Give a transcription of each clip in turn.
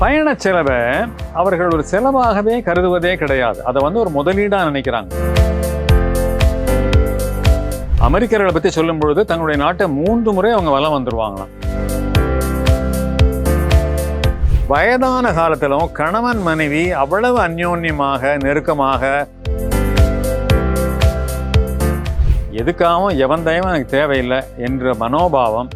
பயண செலவை அவர்கள் ஒரு செலவாகவே கருதுவதே கிடையாது. அதை வந்து ஒரு முதலீடாக நினைக்கிறாங்க. அமெரிக்கர்களை பற்றி சொல்லும் பொழுது தங்களுடைய நாட்டை மூன்று முறை அவங்க வலம் வந்துடுவாங்களாம் வயதான காலத்திலும் கணவன் மனைவி அவ்வளவு அந்யோன்யமாக நெருக்கமாக எதுக்காகவும் எவன் தயவும் எனக்கு தேவையில்லை என்ற மனோபாவம்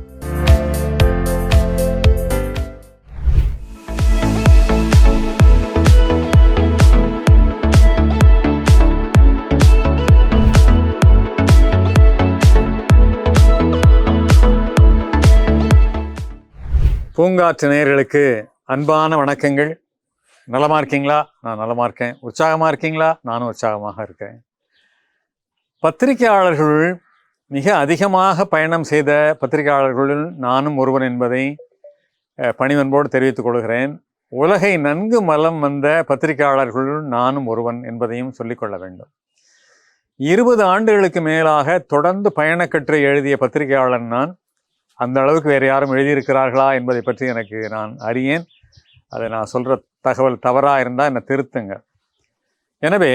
பூங்காற்று நேயர்களுக்கு அன்பான வணக்கங்கள். நலமாக இருக்கீங்களா? நான் நலமாக இருக்கேன். உற்சாகமாக இருக்கீங்களா? நானும் உற்சாகமாக இருக்கேன். பத்திரிகையாளர்கள் மிக அதிகமாக பயணம் செய்த பத்திரிகையாளர்களுள் நானும் ஒருவன் என்பதை பணிவன்போடு தெரிவித்துக் கொள்கிறேன். உலகை நன்கு மலம் வந்த பத்திரிகையாளர்களுள் நானும் ஒருவன் என்பதையும் சொல்லிக்கொள்ள வேண்டும். இருபது ஆண்டுகளுக்கு மேலாக தொடர்ந்து பயணக்கற்றை எழுதிய பத்திரிகையாளர் நான் அந்த அளவுக்கு வேறு யாரும் எழுதியிருக்கிறார்களா என்பதை பற்றி எனக்கு நான் அறியேன். அதை நான் சொல்கிற தகவல் தவறாக இருந்தால் என்னை திருத்துங்க. எனவே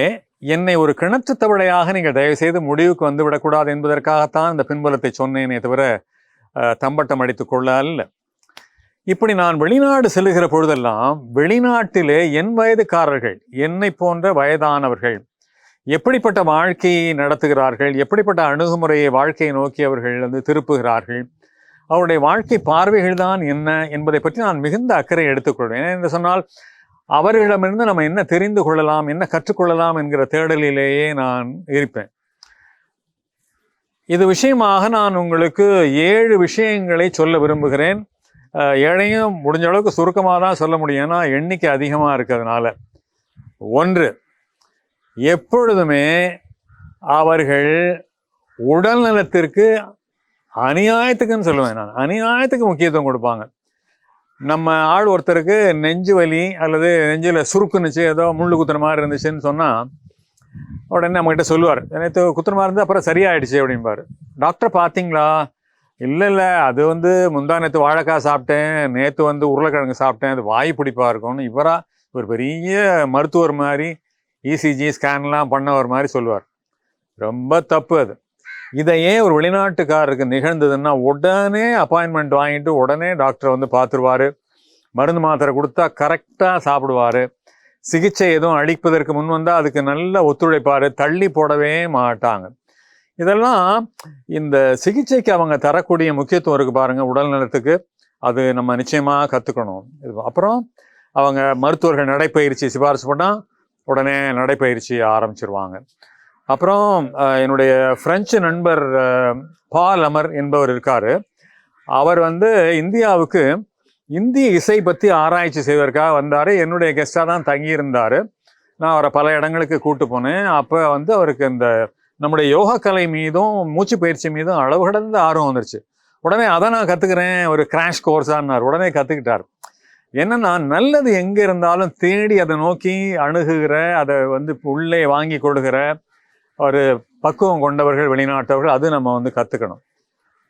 என்னை ஒரு கிணற்று தவளையாக நீங்கள் தயவுசெய்து முடிவுக்கு வந்து விடக்கூடாது என்பதற்காகத்தான் இந்த பின்புலத்தை சொன்னேனே தவிர தம்பட்டம் அடித்துக் கொள்ள அல்ல. இப்படி நான் வெளிநாடு செல்லுகிற பொழுதெல்லாம் வெளிநாட்டிலே என் வயதுக்காரர்கள் என்னை போன்ற வயதானவர்கள் எப்படிப்பட்ட வாழ்க்கையை நடத்துகிறார்கள் எப்படிப்பட்ட அணுகுமுறையை வாழ்க்கையை நோக்கி அவர்கள் வந்து திருப்புகிறார்கள் அவருடைய வாழ்க்கை பார்வைகள் தான் என்ன என்பதை பற்றி நான் மிகுந்த அக்கறை எடுத்துக்கொள்வேன். என்று சொன்னால் அவர்களிடமிருந்து நம்ம என்ன தெரிந்து கொள்ளலாம் என்ன கற்றுக்கொள்ளலாம் என்கிற தேடலிலேயே நான் இருப்பேன். இது விஷயமாக நான் உங்களுக்கு ஏழு விஷயங்களை சொல்ல விரும்புகிறேன். ஏழையும் முடிஞ்ச அளவுக்கு சுருக்கமாக தான் சொல்ல முடியும். ஏன்னா எண்ணிக்கை அதிகமாக இருக்கிறதுனால. ஒன்று எப்பொழுதுமே அவர்கள் உடல்நலத்திற்கு அநியாயத்துக்குன்னு சொல்லுவேன் நான். அநியாயத்துக்கு முக்கியத்துவம் கொடுப்பாங்க. நம்ம ஆள் ஒருத்தருக்கு நெஞ்சு வலி அல்லது நெஞ்சில் சுருக்குனுச்சு ஏதோ முள்ளு குத்துற மாதிரி இருந்துச்சுன்னு சொன்னால் உடனே நம்மகிட்ட சொல்லுவார். நேற்று குத்துற மாதிரி இருந்தால் அப்புறம் சரியாயிடுச்சு அப்படின்பாரு டாக்டர் பார்த்தீங்களா இல்லை இல்லை. அது வந்து முந்தா நேற்று வாழைக்காய் சாப்பிட்டேன். நேற்று வந்து உருளைக்கிழங்கு சாப்பிட்டேன். அது வாய் பிடிப்பாக இருக்கும்னு இவராக ஒரு பெரிய மருத்துவர் மாதிரி இசிஜி ஸ்கேன்லாம் பண்ணவர் மாதிரி சொல்லுவார். ரொம்ப தப்பு அது. இதையே ஒரு வெளிநாட்டுக்காரருக்கு நிகழ்ந்ததுன்னா உடனே அப்பாயின்மெண்ட் வாங்கிட்டு உடனே டாக்டரை வந்து பார்த்துருவாரு. மருந்து மாத்திரை கொடுத்தா கரெக்டாக சாப்பிடுவாரு. சிகிச்சை எதுவும் அளிப்பதற்கு முன் வந்தால் அதுக்கு நல்ல ஒத்துழைப்பார். தள்ளி போடவே மாட்டாங்க. இதெல்லாம் இந்த சிகிச்சைக்கு அவங்க தரக்கூடிய முக்கியத்துவம் இருக்குது பாருங்கள் உடல் நலத்துக்கு. அது நம்ம நிச்சயமாக கற்றுக்கணும் அப்புறம் அவங்க மருத்துவர்கள் நடைப்பயிற்சி சிபாரிசு பண்ணால் உடனே நடைப்பயிற்சி ஆரம்பிச்சிருவாங்க. அப்புறம் என்னுடைய ஃப்ரெஞ்சு நண்பர் பால் அமர் என்பவர் இருக்கார். அவர் வந்து இந்தியாவுக்கு இந்திய இசை பற்றி ஆராய்ச்சி செய்வதற்காக வந்தார். என்னுடைய கெஸ்டாக தான் தங்கியிருந்தார். நான் அவரை பல இடங்களுக்கு கூட்டு போனேன். அப்போ வந்து அவருக்கு இந்த நம்முடைய யோகா கலை மீதும் மூச்சு பயிற்சி மீதும் அளவு கடந்த ஆர்வம் வந்துருச்சு. உடனே அதை நான் கற்றுக்கிறேன் ஒரு கிராஷ் கோர்ஸான்னார் உடனே கற்றுக்கிட்டார் என்னன்னா நல்லது எங்கே இருந்தாலும் தேடி அதை நோக்கி அணுகுகிற அதை வந்து உள்ளே வாங்கி கொடுக்குற ஒரு பக்குவம் கொண்டவர்கள் வெளிநாட்டவர்கள் அது நம்ம வந்து கற்றுக்கணும்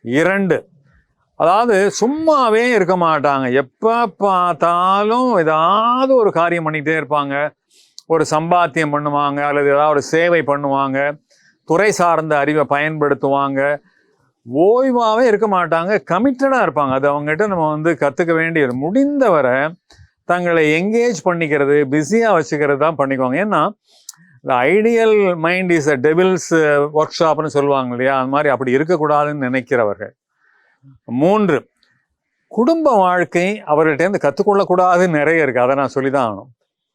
இரண்டு அதாவது சும்மாவே இருக்க மாட்டாங்க. எப்போ பார்த்தாலும் ஏதாவது ஒரு காரியம் பண்ணிகிட்டே இருப்பாங்க. ஒரு சம்பாத்தியம் பண்ணுவாங்க அல்லது ஏதாவது ஒரு சேவை பண்ணுவாங்க. துறை சார்ந்த அறிவை பயன்படுத்துவாங்க. ஓய்வாகவே இருக்க மாட்டாங்க கமிட்டடாக இருப்பாங்க. அது அவங்ககிட்ட நம்ம வந்து கற்றுக்க வேண்டியது முடிந்தவரை தங்களை எங்கேஜ் பண்ணிக்கிறது பிஸியாக வச்சுக்கிறது தான் பண்ணிக்குவாங்க. ஏன்னா இந்த ideal mind is a devil's work ஷாப்னு சொல்லுவாங்க இல்லையா? அது மாதிரி அப்படி இருக்கக்கூடாதுன்னு நினைக்கிறவர்கள். மூன்று குடும்ப வாழ்க்கை அவர்கள்ட்டேருந்து கற்றுக்கொள்ளக்கூடாதுன்னு நிறைய இருக்குது அதை நான் சொல்லி தான் ஆகணும்.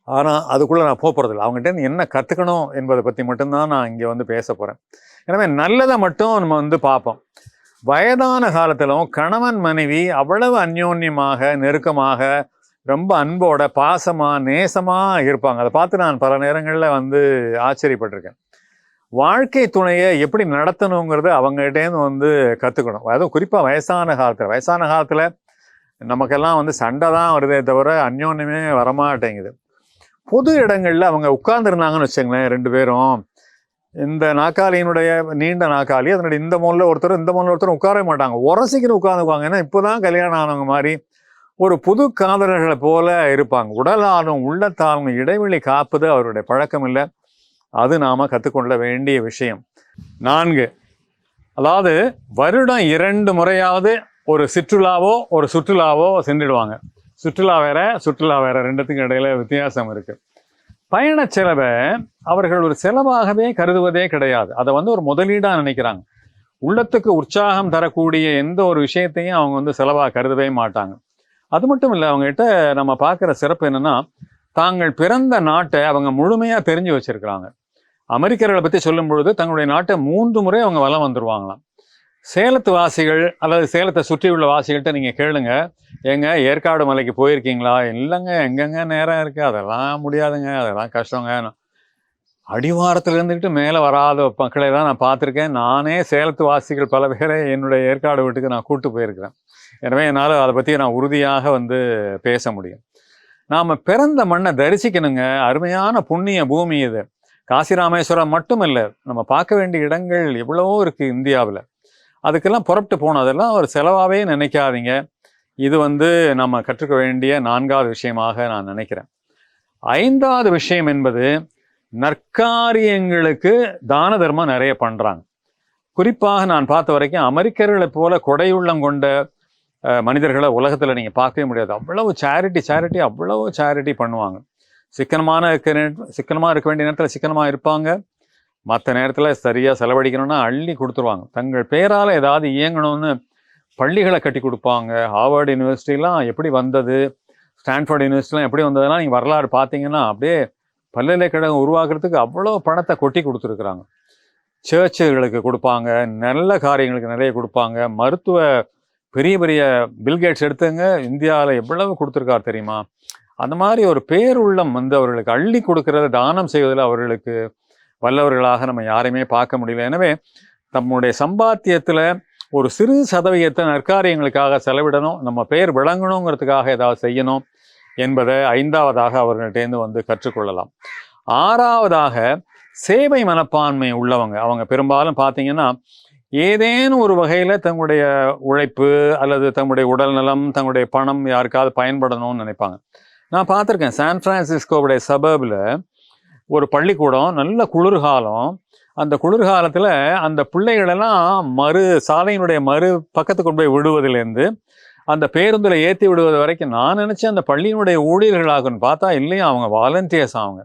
ஆனால் அதுக்குள்ளே நான் போக போகிறதில்ல அவங்ககிட்ட என்ன கற்றுக்கணும் என்பதை பற்றி மட்டும்தான் நான் இங்கே வந்து பேச போகிறேன் எனவே நல்லதை மட்டும் நம்ம வந்து பார்ப்போம் வயதான காலத்திலும் கணவன் மனைவி அவ்வளவு அந்யோன்யமாக நெருக்கமாக ரொம்ப அன்போட பாசமாக நேசமாக இருப்பாங்க. அதை பார்த்து நான் பல நேரங்களில் வந்து ஆச்சரியப்பட்டிருக்கேன். வாழ்க்கை துணையை எப்படி நடத்தணுங்கிறது அவங்ககிட்டேருந்து வந்து கற்றுக்கணும் அதுவும் குறிப்பாக வயசான காலத்தில். வயசான காலத்தில் நமக்கெல்லாம் வந்து சண்டை தான் வருதே தவிர அந்யோன்யமே வரமாட்டேங்குது. பொது இடங்களில் அவங்க உட்கார்ந்துருந்தாங்கன்னு வச்சுங்களேன் ரெண்டு பேரும். இந்த நாக்காளியினுடைய நீண்ட நாக்காளி அதனுடைய இந்த மூலில் ஒருத்தர் இந்த மூலில் ஒருத்தர் உட்காரவே மாட்டாங்க. உரசிக்கின்னு உட்காந்துக்குவாங்க ஏன்னா இப்போ தான் கல்யாணம் ஆனவங்க மாதிரி ஒரு புது காதலர்களை போல இருப்பாங்க. உடலாலும் உள்ளத்தாலும் இடைவெளி காப்பது அவருடைய பழக்கம் இல்லை அது நாம் கற்றுக்கொள்ள வேண்டிய விஷயம். நான்கு. அதாவது வருடம் இரண்டு முறையாவது ஒரு சிற்றுலாவோ ஒரு சுற்றுலாவோ சென்றுடுவாங்க. சுற்றுலா வேற சுற்றுலா வேற ரெண்டுத்துக்கும் இடையில வித்தியாசம் இருக்கு. பயண செலவை அவர்கள் ஒரு செலவாகவே கருதுவதே கிடையாது. அதை வந்து ஒரு முதலீடாக நினைக்கிறாங்க. உள்ளத்துக்கு உற்சாகம் தரக்கூடிய எந்த ஒரு விஷயத்தையும் அவங்க வந்து செலவாக கருதவே மாட்டாங்க. அது மட்டும் இல்லை அவங்ககிட்ட நம்ம பார்க்குற சிறப்பு என்னன்னா தாங்கள் பிறந்த நாட்டை அவங்க முழுமையாக தெரிஞ்சு வச்சிருக்கிறாங்க. அமெரிக்கர்களை பற்றி சொல்லும் பொழுது தங்களுடைய நாட்டை மூன்று முறை அவங்க வலம் வந்துருவாங்களாம். சேலத்து வாசிகள் அல்லது சேலத்தை சுற்றி உள்ள வாசிகள்கிட்ட நீங்கள் கேளுங்க. ஏங்க ஏற்காடு மலைக்கு போயிருக்கீங்களா? இல்லைங்க எங்கெங்க நேரம் இருக்குது அதெல்லாம் முடியாதுங்க அதெல்லாம் கஷ்டங்க. அடிவாரத்தில் இருந்துக்கிட்டு மேலே வராத மக்களை தான் நான் பார்த்துருக்கேன். நானே சேலத்து வாசிகள் பல பேரை என்னுடைய ஏற்காடு வீட்டுக்கு நான் கூப்பிட்டு போயிருக்கிறேன். எனவே என்னால் அதை பற்றி நான் உறுதியாக வந்து பேச முடியும். நாம் பிறந்த மண்ணை தரிசிக்கணுங்க. அருமையான புண்ணிய பூமி இது. காசி ராமேஸ்வரம் மட்டும் இல்லை நம்ம பார்க்க வேண்டிய இடங்கள் எவ்வளவோ இருக்குது இந்தியாவில். அதுக்கெல்லாம் புறப்பட்டு போனதெல்லாம் ஒரு செலவாகவே நினைக்காதீங்க. இது வந்து நம்ம கற்றுக்க வேண்டிய நான்காவது விஷயமாக நான் நினைக்கிறேன். ஐந்தாவது விஷயம் என்பது நற்காரியங்களுக்கு தான தர்மம் நிறைய பண்ணுறாங்க குறிப்பாக நான் பார்த்த வரைக்கும் அமெரிக்கர்களை போல கொடையுள்ளம் கொண்ட மனிதர்களை உலகத்தில் நீங்கள் பார்க்கவே முடியாது. அவ்வளவு சேரிட்டி சேரிட்டி அவ்வளவு சேரிட்டி பண்ணுவாங்க. சிக்கனமான இருக்க சிக்கனமாக இருக்க வேண்டிய நேரத்தில் சிக்கனமாக இருப்பாங்க. மற்ற நேரத்தில் சரியாக செலவழிக்கணும்னா அள்ளி கொடுத்துருவாங்க. தங்கள் பேரால் ஏதாவது இயங்கணும்னு பள்ளிகளை கட்டி கொடுப்பாங்க. ஹார்வர்டு யூனிவர்சிட்டிலாம் எப்படி வந்தது? ஸ்டான்ஃபோர்ட் யூனிவர்சிட்டிலாம் எப்படி வந்ததுலாம் நீங்கள் வரலாறு பார்த்தீங்கன்னா அப்படியே பல்கலைக்கழகம் உருவாக்குறதுக்கு அவ்வளோ பணத்தை கொட்டி கொடுத்துருக்குறாங்க. சேர்ச்சுகளுக்கு கொடுப்பாங்க நல்ல காரியங்களுக்கு நிறைய கொடுப்பாங்க. மருத்துவ பெரிய பெரிய பில்கேட்ஸ் எடுத்துங்க இந்தியாவில் எவ்வளவு கொடுத்துருக்கார் தெரியுமா? அந்த மாதிரி ஒரு பேருள்ளம் வந்து அவர்களுக்கு அள்ளி கொடுக்கறத தானம் செய்வதில் அவர்களுக்கு வல்லவர்களாக நம்ம யாரையுமே பார்க்க முடியல. எனவே நம்முடைய சம்பாத்தியத்தில் ஒரு சிறு சதவீதத்தை நற்காரியங்களுக்காக செலவிடணும் நம்ம பெயர் விளங்கணுங்கிறதுக்காக ஏதாவது செய்யணும். என்பதை ஐந்தாவதாக அவர்கள்ட்டேருந்து வந்து கற்றுக்கொள்ளலாம். ஆறாவதாக சேவை மனப்பான்மை உள்ளவங்க அவங்க பெரும்பாலும் பார்த்தீங்கன்னா ஏதேனும் ஒரு வகையில் தங்களுடைய உழைப்பு அல்லது தங்களுடைய உடல்நலம் தங்களுடைய பணம் யாருக்காவது பயன்படணும்னு நினைப்பாங்க. நான் பார்த்துருக்கேன் சான் ஃப்ரான்சிஸ்கோவுடைய சபர்பில் ஒரு பள்ளிக்கூடம் நல்ல குளிர்காலம். அந்த குளிர்காலத்தில் அந்த பிள்ளைகளெல்லாம் மறு சாலையினுடைய மறு பக்கத்துக்கு கொண்டு போய் விடுவதிலேருந்து அந்த பேருந்தில் ஏற்றி விடுவது வரைக்கும் நான் நினச்சேன் அந்த பள்ளியினுடைய ஊழியர்களாகும்னு பார்த்தா இல்லையா அவங்க வாலண்டியர்ஸ் அவங்க.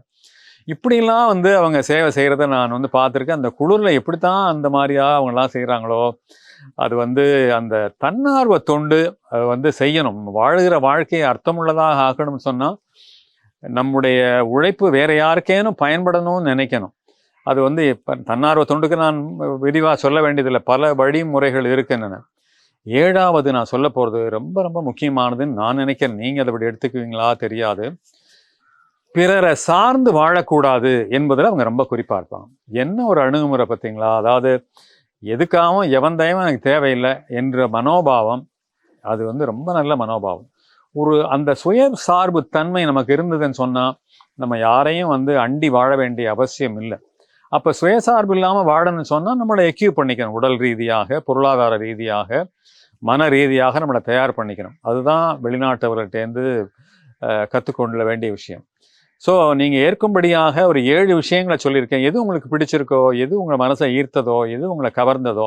இப்படிலாம் வந்து அவங்க சேவை செய்கிறத நான் வந்து பார்த்துருக்கேன். அந்த குளிரில் எப்படி தான் அந்த மாதிரியா அவங்கெல்லாம் செய்கிறாங்களோ அது வந்து அந்த தன்னார்வ தொண்டு வந்து செய்யணும். வாழுகிற வாழ்க்கையை அர்த்தமுள்ளதாக ஆக்கணும்னு சொன்னால் நம்முடைய உழைப்பு வேற யாருக்கேனும் பயன்படணும்னு நினைக்கணும். அது வந்து இப்போ தன்னார்வ தொண்டுக்கு நான் விரிவாக சொல்ல வேண்டியதில்லை. பல வழிமுறைகள் இருக்கின்றன ஏழாவது நான் சொல்ல போகிறது ரொம்ப ரொம்ப முக்கியமானதுன்னு நான் நினைக்கிறேன். நீங்கள் அதை இப்படி எடுத்துக்குவீங்களா? தெரியாது. பிறரை சார்ந்து வாழக்கூடாது என்பதில் அவங்க ரொம்ப குறிப்பாக இருப்பாங்க. என்ன ஒரு அணுகுமுறை பார்த்தீங்களா? அதாவது எதுக்காகவும் எவன் தயவும் எனக்கு தேவையில்லை என்ற மனோபாவம் அது வந்து ரொம்ப நல்ல மனோபாவம். ஒரு அந்த சுய சார்பு தன்மை நமக்கு இருந்ததுன்னு சொன்னால் நம்ம யாரையும் வந்து அண்டி வாழ வேண்டிய அவசியம் இல்லை. அப்போ சுயசார்பு இல்லாமல் வாழணும்னு சொன்னால் நம்மளை எக்யூப் பண்ணிக்கணும் உடல் ரீதியாக பொருளாதார ரீதியாக. மன ரீதியாக நம்மளை தயார் பண்ணிக்கணும். அதுதான் வெளிநாட்டவர்கள்ட்டேருந்து கற்றுக்கொள்ள வேண்டிய விஷயம். ஸோ நீங்கள் ஏற்கும்படியாக ஒரு ஏழு விஷயங்களை சொல்லியிருக்கேன். எது உங்களுக்கு பிடிச்சிருக்கோ எது உங்கள் மனசை ஈர்த்ததோ எது உங்களை கவர்ந்ததோ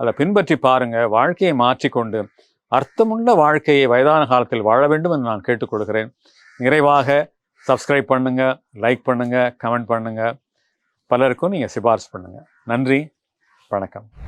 அதை பின்பற்றி பாருங்கள் வாழ்க்கையை மாற்றிக்கொண்டு அர்த்தமுள்ள வாழ்க்கையை வயதான காலத்தில் வாழ வேண்டும் என்று நான் கேட்டுக்கொள்கிறேன். நிறைவாக சப்ஸ்கிரைப் பண்ணுங்கள் லைக் பண்ணுங்கள் கமெண்ட் பண்ணுங்கள் பலருக்கும் நீங்கள் சிபாரிசு பண்ணுங்கள் நன்றி வணக்கம்.